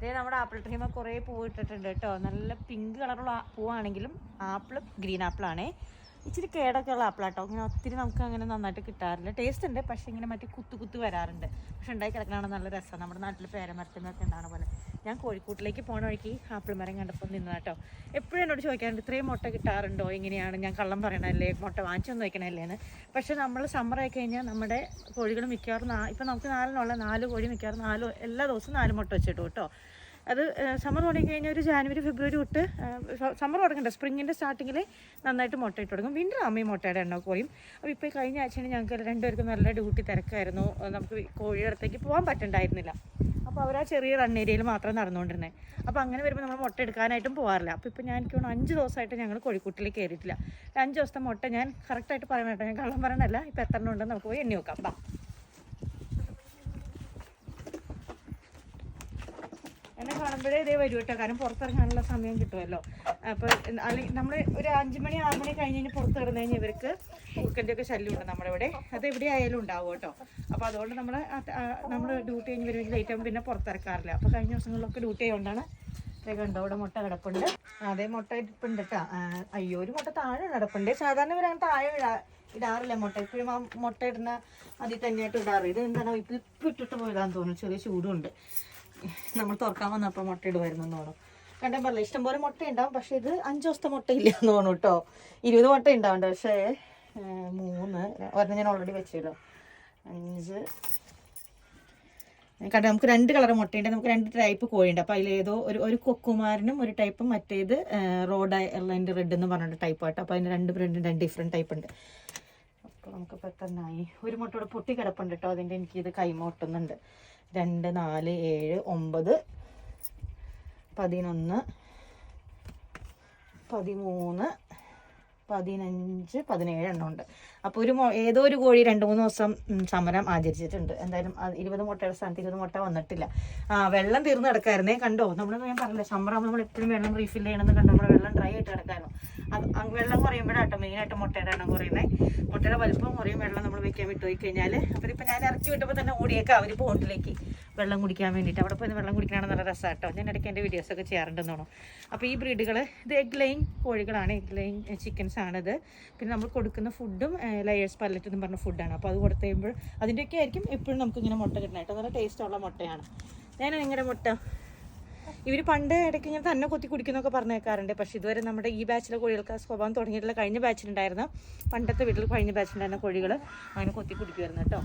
ഇതേ നമ്മുടെ ആപ്പിൾ ട്രീമ കുറേ പൂവ് ഇട്ടിട്ടുണ്ട് കേട്ടോ. നല്ല പിങ്ക് കളറുള്ള പൂവാണെങ്കിലും ആപ്പിൾ ഗ്രീൻ ആപ്പിളാണേ ഇച്ചിരി കേടൊക്കെ ഉള്ള ആപ്പിളാട്ടോ ഇങ്ങനെ ഒത്തിരി നമുക്ക് അങ്ങനെ നന്നായിട്ട് കിട്ടാറില്ല. ടേസ്റ്റ് ഉണ്ട് പക്ഷേ ഇങ്ങനെ മറ്റേ കുത്തു കുത്തു വരാറുണ്ട്. പക്ഷെ ഉണ്ടായി കിടക്കണതാണ് നല്ല രസമാണ് നമ്മുടെ നാട്ടിൽ പേരമരത്തിനൊക്കെ ഉണ്ടാകുന്ന പോലെ. ഞാൻ കോഴിക്കൂട്ടിലേക്ക് പോണ വഴിക്ക് ആപ്പിൾ മരം കണ്ടപ്പോൾ നിന്നു കേട്ടോ എപ്പോഴും എന്നോട് ചോദിക്കാറുണ്ട് ഇത്രയും മുട്ട കിട്ടാറുണ്ടോ? എങ്ങനെയാണ്? ഞാൻ കള്ളം പറയണല്ലേ മുട്ട വാങ്ങിച്ചൊന്നും വയ്ക്കണല്ലേ എന്ന് പക്ഷേ നമ്മൾ സമ്മർ ആയി കഴിഞ്ഞാൽ നമ്മുടെ കോഴികൾ മിക്കവാറും നാ ഇപ്പം നമുക്ക് നാലിനുള്ള നാല് കോഴി മിക്കവാറും നാല് എല്ലാ ദിവസവും നാല് മുട്ട വെച്ചിട്ടു കേട്ടോ അത് സമ്മർ തുടങ്ങി കഴിഞ്ഞാൽ ഒരു ജാനുവരി ഫെബ്രുവരി തൊട്ട് സമ്മർ തുടങ്ങണ്ട. സ്പ്രിങ്ങിന്റെ സ്റ്റാർട്ടിങ്ങിൽ നന്നായിട്ട് മുട്ടയിട്ട് തുടങ്ങും വിന്റർ ആകുമ്പോൾ മുട്ടയുടെ എണ്ണ കോഴിയും അപ്പോൾ ഇപ്പോൾ കഴിഞ്ഞ ആഴ്ചയാണ് ഞങ്ങൾക്ക് രണ്ടുപേർക്കും നല്ല ഡ്യൂട്ടി തിരക്കായിരുന്നു. നമുക്ക് കോഴിയുടെ അടുത്തേക്ക് പോകാൻ പറ്റണ്ടായിരുന്നില്ല. അപ്പോൾ അവർ ആ ചെറിയ റൺ ഏരിയയിൽ മാത്രം നടന്നുകൊണ്ടിരുന്നത് അപ്പോൾ അങ്ങനെ വരുമ്പോൾ നമ്മൾ മുട്ട എടുക്കാനായിട്ടും പോകാറില്ല അപ്പോൾ ഇപ്പോൾ ഞാൻ എനിക്ക് അഞ്ച് ദിവസമായിട്ട് ഞങ്ങൾ കോഴിക്കൂട്ടിലേക്ക് കയറിയിട്ടില്ല അഞ്ച് ദിവസത്തെ മുട്ട ഞാൻ കറക്റ്റായിട്ട് പറയാനായിട്ട് ഞാൻ കള്ളം പറയണല്ല ഇപ്പോൾ എത്ര ഉണ്ടെന്ന് നമുക്ക് പോയി എണ്ണി നോക്കാം. ബാ. കാണുമ്പോഴേ ഇതേ വരൂ കേട്ടോ. കാരണം പുറത്തിറങ്ങാനുള്ള സമയം കിട്ടുമല്ലോ. അപ്പോൾ അല്ലെങ്കിൽ നമ്മൾ ഒരു അഞ്ച് മണി ആറ് മണി കഴിഞ്ഞ് കഴിഞ്ഞ് പുറത്ത് കഴിഞ്ഞാൽ ഇവർക്ക് കുറുക്കന്റെ ഒക്കെ ശല്യമുണ്ട് നമ്മുടെ ഇവിടെ. അത് എവിടെ ആയാലും ഉണ്ടാവും കേട്ടോ. അപ്പോൾ അതുകൊണ്ട് നമ്മൾ നമ്മൾ ഡ്യൂട്ടി കഴിഞ്ഞ് വരുമെങ്കിൽ ലേറ്റ് ആകുമ്പോൾ പിന്നെ പുറത്തിറക്കാറില്ല. അപ്പോൾ കഴിഞ്ഞ ദിവസങ്ങളിലൊക്കെ ഡ്യൂട്ടി ആയതുകൊണ്ടാണ് കണ്ടോ ഇവിടെ മുട്ട കിടപ്പുണ്ട്. അതേ മുട്ട ഇരിപ്പുണ്ട് കേട്ടോ. അയ്യോ ഒരു മുട്ട താഴെ കിടപ്പുണ്ട്. സാധാരണ ഇവരാണ് താഴെ ഇടാ ഇടാറില്ല മുട്ട. ഇപ്പോഴും ആ മുട്ട ഇടുന്ന അതിൽ തന്നെയായിട്ട് ഇടാറ്. ഇത് എന്താണ് ഇപ്പം ഇപ്പം ഇട്ടിട്ട് പോയതാന്ന് തോന്നുന്നു. ചെറിയ ചൂടുണ്ട്. നമ്മൾ തുറക്കാൻ വന്നപ്പോൾ മുട്ട ഇടുമായിരുന്നു പറഞ്ഞു. കണ്ടാൽ പറഞ്ഞില്ല ഇഷ്ടംപോലെ മുട്ട ഉണ്ടാവും പക്ഷെ ഇത് അഞ്ച് ദിവസത്തെ മുട്ട ഇല്ല എന്ന് തോന്നുന്നു കേട്ടോ. ഇരുപത് മുട്ട ഉണ്ടാവുന്നുണ്ട് പക്ഷേ മൂന്ന് ഒരെണ്ണം ഞാൻ ഓൾറെഡി വെച്ചല്ലോ അഞ്ച്. കണ്ട നമുക്ക് രണ്ട് കളർ മുട്ടയുണ്ട് നമുക്ക് രണ്ട് ടൈപ്പ് കോഴിയുണ്ട് അപ്പോൾ അതിലേതോ ഒരു ഒരു കൊക്കുമാരനും ഒരു ടൈപ്പും മറ്റേത് റോഡ് ഐലൻഡ് റെഡ് എന്ന് പറഞ്ഞ ടൈപ്പ് ആട്ടോ. അപ്പോൾ അതിന് രണ്ട് പ്രിന്റ് രണ്ട് ഡിഫറെന്റ് ടൈപ്പ് ഉണ്ട്. അപ്പോൾ നമുക്ക് പെട്ടെന്നായി. ഒരു മുട്ട ഇവിടെ പൊട്ടി കിടപ്പുണ്ട് കേട്ടോ അതിന്റെ എനിക്കിത് കൈമ ഒട്ടുന്നുണ്ട്. രണ്ട് നാല് ഏഴ് ഒമ്പത് പതിനൊന്ന് പതിമൂന്ന് പതിനഞ്ച് പതിനേഴ് എണ്ണം ഉണ്ട്. അപ്പോൾ ഒരു ഏതോ ഒരു കോഴി രണ്ട് മൂന്ന് ദിവസം സമരം ആചരിച്ചിട്ടുണ്ട്. എന്തായാലും ഇരുപത് മുട്ടയുടെ സ്ഥാനത്ത് ഇരുപത് മുട്ട വന്നിട്ടില്ല. ആ വെള്ളം തീർന്ന് കിടക്കായിരുന്നേ കണ്ടോ? നമ്മൾ ഞാൻ പറഞ്ഞില്ല. സമരം നമ്മൾ എപ്പോഴും വെള്ളം റീഫിൽ ചെയ്യണമെന്ന് കണ്ടോ? നമ്മുടെ വെള്ളം ഡ്രൈ ആയിട്ട് കിടക്കായിരുന്നു. വെള്ളം കുറയുമ്പോഴാട്ടോ മെയിനായിട്ട് മുട്ടയുടെ എണ്ണം കുറയുന്നത് മുട്ടയുടെ വലുപ്പം കുറയും വെള്ളം നമ്മൾ വെക്കാൻ വിട്ടു പോയി കഴിഞ്ഞാൽ ഇപ്പം ഞാൻ ഇറക്കി വിട്ടപ്പോൾ തന്നെ ഓടിയേക്കാം. അവർ ബോട്ടിലേക്ക് വെള്ളം കുടിക്കാൻ വേണ്ടിയിട്ട്. അവിടെ പോയി വെള്ളം കുടിക്കാനാണ് നല്ല രസമാട്ടോ ഞാൻ ഇടയ്ക്ക് എന്റെ വീഡിയോസൊക്കെ ചെയ്യാറുണ്ടെന്ന് അപ്പോൾ ഈ ബ്രീഡുകൾ ഇത് എഗ് ലൈൻ കോഴികളാണ്. എഗ് ലൈൻ ചിക്കൻസ് ആണിത്. പിന്നെ നമ്മൾ കൊടുക്കുന്ന ഫുഡും ലയേഴ്സ് പല്ലറ്റ് എന്ന് പറഞ്ഞ ഫുഡാണ് അപ്പോൾ അത് കൊടുത്തു കഴിയുമ്പോൾ അതിന്റെയൊക്കെ ആയിരിക്കും എപ്പോഴും നമുക്കിങ്ങനെ മുട്ട കിട്ടണം കേട്ടോ നല്ല ടേസ്റ്റുള്ള മുട്ടയാണ്. ഞാൻ നിങ്ങളുടെ മുട്ട. ഇവർ പണ്ട് ഇടയ്ക്ക് ഇങ്ങനെ തന്നെ കൊത്തി കുടിക്കുന്നൊക്കെ പറഞ്ഞേക്കാറുണ്ട്. പക്ഷെ ഇതുവരെ നമ്മുടെ ഈ ബാച്ചിലെ കോഴികൾക്ക് സ്വഭാവം തുടങ്ങിയിട്ടുള്ള കഴിഞ്ഞ ബാച്ചിലുണ്ടായിരുന്നു പണ്ടത്തെ വീട്ടിൽ കഴിഞ്ഞ ബാച്ചിലുണ്ടായിരുന്ന കോഴികൾ അങ്ങനെ കൊത്തി കുടിക്കുമായിരുന്നു കേട്ടോ.